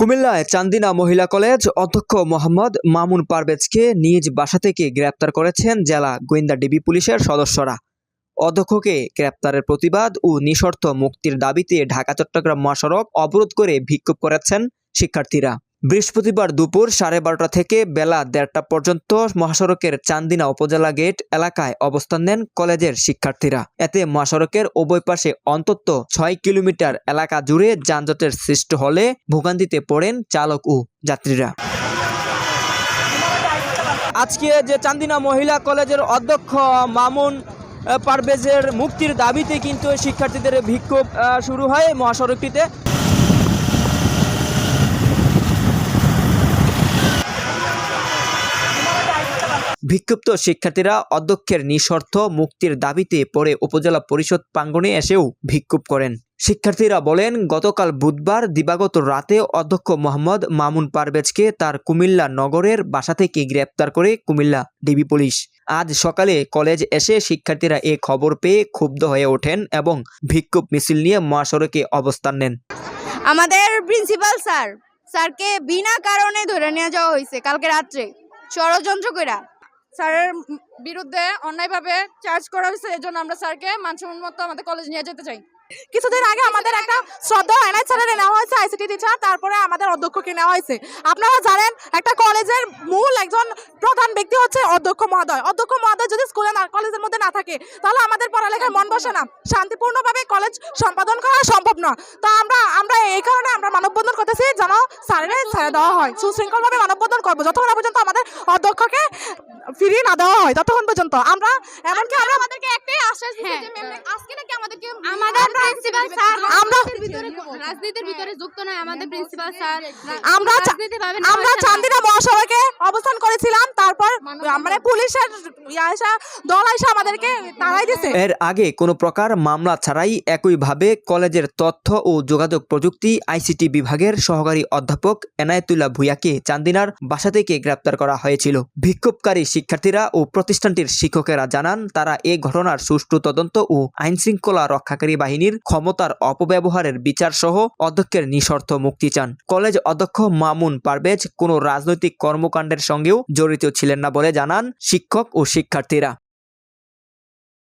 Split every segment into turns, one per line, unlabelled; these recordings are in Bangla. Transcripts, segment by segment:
কুমিল্লায় চান্দিনা মহিলা কলেজ অধ্যক্ষ মোহাম্মদ মামুন পারভেজকে নিজ বাসা থেকে গ্রেপ্তার করেছেন জেলা গোয়েন্দা ডিবি পুলিশের সদস্যরা। অধ্যক্ষকে গ্রেপ্তারের প্রতিবাদ ও নিঃশর্ত মুক্তির দাবিতে ঢাকা চট্টগ্রাম মহাসড়ক অবরোধ করে বিক্ষোভ করেছেন শিক্ষার্থীরা। বৃহস্পতিবার দুপুর সাড়ে বারোটা থেকে বেলা দেড়টা পর্যন্ত মহাসড়কের চান্দিনা উপজেলা গেট এলাকায় অবস্থান নেন কলেজের শিক্ষার্থীরা। এতে মহাসড়কের উভয় পাশে অন্তত ছয় কিলোমিটার এলাকা জুড়ে যানজটের সৃষ্টি হলে ভোগান্তিতে পড়েন চালক ও যাত্রীরা। আজকে যে চান্দিনা মহিলা কলেজের অধ্যক্ষ মামুন পারভেজের মুক্তির দাবিতে কিন্তু শিক্ষার্থীদের বিক্ষোভ শুরু হয় মহাসড়কটিতে। বিক্ষুব্ধ শিক্ষার্থীরা অধ্যক্ষের নিঃশর্ত মুক্তির দাবিতে পরে উপজেলা পরিষদ প্রাঙ্গণে এসেও বিক্ষোভ করেন। শিক্ষার্থীরা বলেন, গতকাল বুধবার দিবাগত রাতে অধ্যক্ষ মোহাম্মদ মামুন পারভেজকে তার কুমিল্লা নগরের বাসা থেকে গ্রেপ্তার করে কুমিল্লা ডিবি পুলিশ। আজ সকালে কলেজ এসে শিক্ষার্থীরা এ খবর পেয়ে ক্ষুব্ধ হয়ে ওঠেন এবং বিক্ষোভ মিছিল নিয়ে মহাসড়কে অবস্থান নেন।
আমাদের প্রিন্সিপাল স্যার, স্যারকে বিনা কারণে ধরে নিয়ে যাওয়া হয়েছে কালকে রাত্রে। ষড়যন্ত্র কইরা।
স্যারের বিরুদ্ধে অন্যায়ভাবে চার্জ করা হয়েছে, এজন্য আমরা স্যারকে মানসম্মত আমাদের কলেজ নিয়ে যেতে চাই।
কিছুদিন আগে আমাদের একটা শ্রদ্ধা এনআই স্যারের নেওয়া হয়েছে আইসিটি টিচার তারপরে আমাদের অধ্যক্ষকে নেওয়া হয়েছে। আপনারা জানেন একটা কলেজের মূল একজন প্রধান ব্যক্তি হচ্ছে অধ্যক্ষ মহোদয়। অধ্যক্ষ মহোদয় যদি স্কুলে না কলেজের মধ্যে না থাকে তাহলে আমাদের পড়ালেখায় মন বসে না। শান্তিপূর্ণভাবে কলেজ সম্পাদন করা সম্ভব না তো আমরা আমরা এই কারণে আমরা মানববন্ধন করতেছি যেন স্যারের ছেড়ে দেওয়া হয়। সুশৃঙ্খলভাবে মানববন্ধন করব যতক্ষণ পর্যন্ত আমাদের অধ্যক্ষকে ফিরিয়ে না দেওয়া হয় ততক্ষণ পর্যন্ত। আমরা এমনকি আমরা
আমাদেরকে একটাই আশ্বাস
হ্যাঁ।
আজকে নাকি
আমাদের প্রিন্সিপাল স্যার
আমরা-
রাজনীতির ভিতরে যুক্ত নয় আমাদের প্রিন্সিপাল স্যার।
আমরা আমরা চান্দিনা মহাসভাকে অবস্থান করেছিলাম তারপর মানে পুলিশের দল এসে আমাদেরকে তাড়াই দিছে।
এর আগে কোনো প্রকার মামলা ছাড়াই একইভাবে কলেজের তথ্য ও যোগাযোগ প্রযুক্তি আইসিটি বিভাগের সহকারী অধ্যাপক এনায়েতুল্লাহ ভুইয়াকে চান্দিনার বাসা থেকে গ্রেপ্তার করা হয়েছিল। বিক্ষোভকারী শিক্ষার্থীরা ও প্রতিষ্ঠানটির শিক্ষকেরা জানান তারা এ ঘটনার সুষ্ঠু তদন্ত ও আইনশৃঙ্খলা রক্ষাকারী বাহিনীর ক্ষমতার অপব্যবহারের বিচার সহ অধ্যক্ষের নিঃশর্ত মুক্তি চান। কলেজ অধ্যক্ষ মামুন পারভেজ কোনো রাজনৈতিক কর্মকাণ্ডের সঙ্গেও জড়িত ছিলেন না বলে জানান শিক্ষক ও শিক্ষার্থীরা।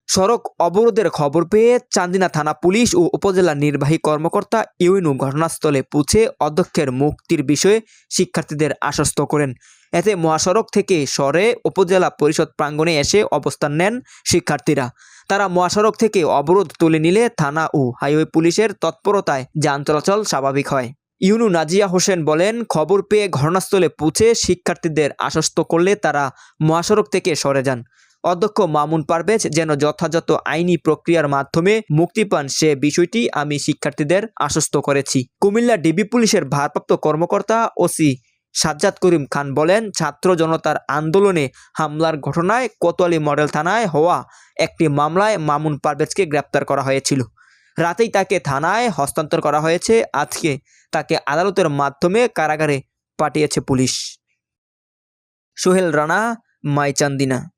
সড়ক অবরোধের খবর পেয়ে চান্দিনা থানা পুলিশ ও উপজেলা নির্বাহী কর্মকর্তা ইউএনু ঘটনাস্থলে পৌঁছে অধ্যক্ষের মুক্তির বিষয়ে শিক্ষার্থীদের আশ্বস্ত করেন। এতে মহাসড়ক থেকে সরে উপজেলা পরিষদ প্রাঙ্গণে এসে অবস্থান নেন শিক্ষার্থীরা। তারা মহাসড়ক থেকে অবরোধ তুলে নিলে থানা ও হাইওয়ে পুলিশের তৎপরতায় যান চলাচল স্বাভাবিক হয়। ইউনু নাজিয়া হোসেন বলেন, খবর পেয়ে ঘটনাস্থলে পৌঁছে শিক্ষার্থীদের আশ্বস্ত করলে তারা মহাসড়ক থেকে সরে যান। অধ্যক্ষ মামুন পারভেজ যেন যথাযথ আইনি প্রক্রিয়ার মাধ্যমে মুক্তি পান সে বিষয়টি আমি শিক্ষার্থীদের আশ্বস্ত করেছি। কুমিল্লা ডিবি পুলিশের ভারপ্রাপ্ত কর্মকর্তা ওসি সাজ্জাদ করিম খান বলেন, ছাত্র জনতার আন্দোলনে হামলার ঘটনায় কোতোয়ালি মডেল থানায় হওয়া একটি মামলায় মামুন পারভেজকে গ্রেপ্তার করা হয়েছিল। রাতেই তাকে থানায় হস্তান্তর করা হয়েছে। আজকে তাকে আদালতের মাধ্যমে কারাগারে পাঠিয়েছে পুলিশ। সোহেল রানা, মাইচান্দিনা।